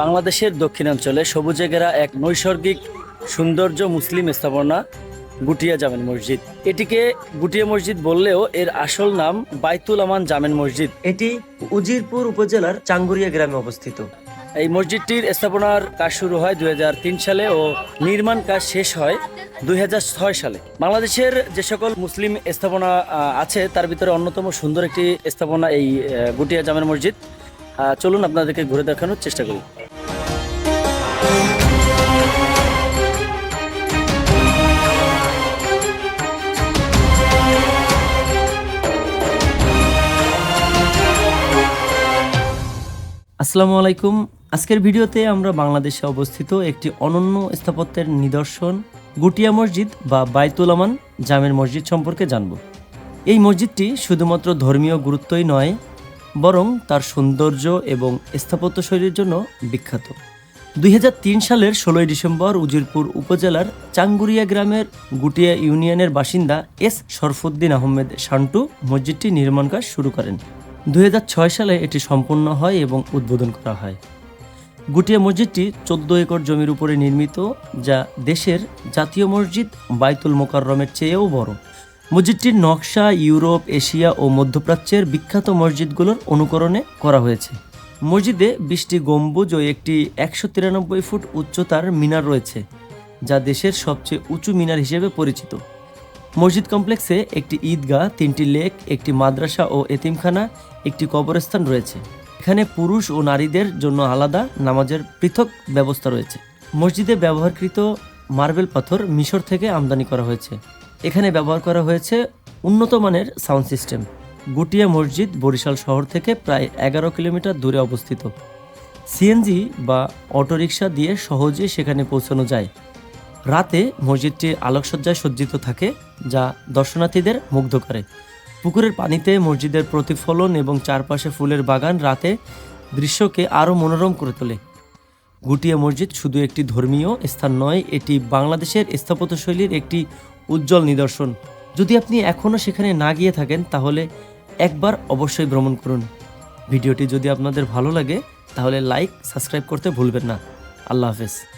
বাংলাদেশের দক্ষিণাঞ্চলে সবুজে ঘেরা এক নৈসর্গিক সৌন্দর্য মুসলিম স্থাপনা গুটিয়া জামেন মসজিদ। এটিকে গুটিয়া মসজিদ বললেও এর আসল নাম বাইতুল আমান জামেন মসজিদ। এটি উজিরপুর উপজেলার চাঙ্গুরিয়া গ্রামে অবস্থিত। এই মসজিদটির স্থাপনার কাজ শুরু হয় দুই হাজার তিন সালে ও নির্মাণ কাজ শেষ হয় দুই হাজার ছয় সালে। বাংলাদেশের যে সকল মুসলিম স্থাপনা আছে তার ভিতরে অন্যতম সুন্দর একটি স্থাপনা এই গুটিয়া জামেন মসজিদ। চলুন আপনাদেরকে ঘুরে দেখানোর চেষ্টা করি। আসসালামু আলাইকুম। আজকের ভিডিওতে আমরা বাংলাদেশে অবস্থিত একটি অনন্য স্থাপত্যের নিদর্শন গুটিয়া মসজিদ বা বাইতুল আমান জামের মসজিদ সম্পর্কে জানব। এই মসজিদটি শুধুমাত্র ধর্মীয় গুরুত্বই নয়, বরং তার সৌন্দর্য এবং স্থাপত্য শৈলীর জন্য বিখ্যাত। দুই হাজার তিন সালের ষোলোই ডিসেম্বর উজিরপুর উপজেলার চাঙ্গুরিয়া গ্রামের গুটিয়া ইউনিয়নের বাসিন্দা এস শরফুদ্দিন আহমেদ শান্টু মসজিদটি নির্মাণ কাজ শুরু করেন। দু হাজার ছয় সালে এটি সম্পূর্ণ হয় এবং উদ্বোধন করা হয়। গুটিয়া মসজিদটি চোদ্দ একর জমির উপরে নির্মিত, যা দেশের জাতীয় মসজিদ বাইতুল মোকাররমের চেয়েও বড়। মসজিদটির নকশা ইউরোপ, এশিয়া ও মধ্যপ্রাচ্যের বিখ্যাত মসজিদগুলোর অনুকরণে করা হয়েছে। মসজিদে বিশটি গম্বুজ ও একটি একশো তিরানব্বই ফুট উচ্চতার মিনার রয়েছে, যা দেশের সবচেয়ে উঁচু মিনার হিসেবে পরিচিত। মসজিদ কমপ্লেক্সে একটি ঈদগাহ, তিনটি লেক, একটি মাদ্রাসা ও এতিমখানা, একটি কবরস্থান রয়েছে। এখানে পুরুষ ও নারীদের জন্য আলাদা নামাজের পৃথক ব্যবস্থা রয়েছে। মসজিদে ব্যবহারকৃত মার্বেল পাথর মিশর থেকে আমদানি করা হয়েছে। এখানে ব্যবহার করা হয়েছে উন্নত মানের সাউন্ড সিস্টেম। গুটিয়া মসজিদ বরিশাল শহর থেকে প্রায় এগারো কিলোমিটার দূরে অবস্থিত। সিএনজি বা অটোরিকশা দিয়ে সহজে সেখানে পৌঁছানো যায়। রাতে মসজিদটি আলোকসজ্জায় সজ্জিত থাকে, যা দর্শনার্থীদের মুগ্ধ করে। পুকুরের পানিতে মসজিদের প্রতিফলন এবং চারপাশে ফুলের বাগান রাতে দৃশ্যকে আরও মনোরম করে তোলে। গুটিয়া মসজিদ শুধু একটি ধর্মীয় স্থান নয়, এটি বাংলাদেশের স্থাপত্যশৈলীর একটি উজ্জ্বল নিদর্শন। যদি আপনি এখনও সেখানে না গিয়ে থাকেন, তাহলে একবার অবশ্যই ভ্রমণ করুন। ভিডিওটি যদি আপনাদের ভালো লাগে, তাহলে লাইক, সাবস্ক্রাইব করতে ভুলবেন না। আল্লাহ হাফেজ।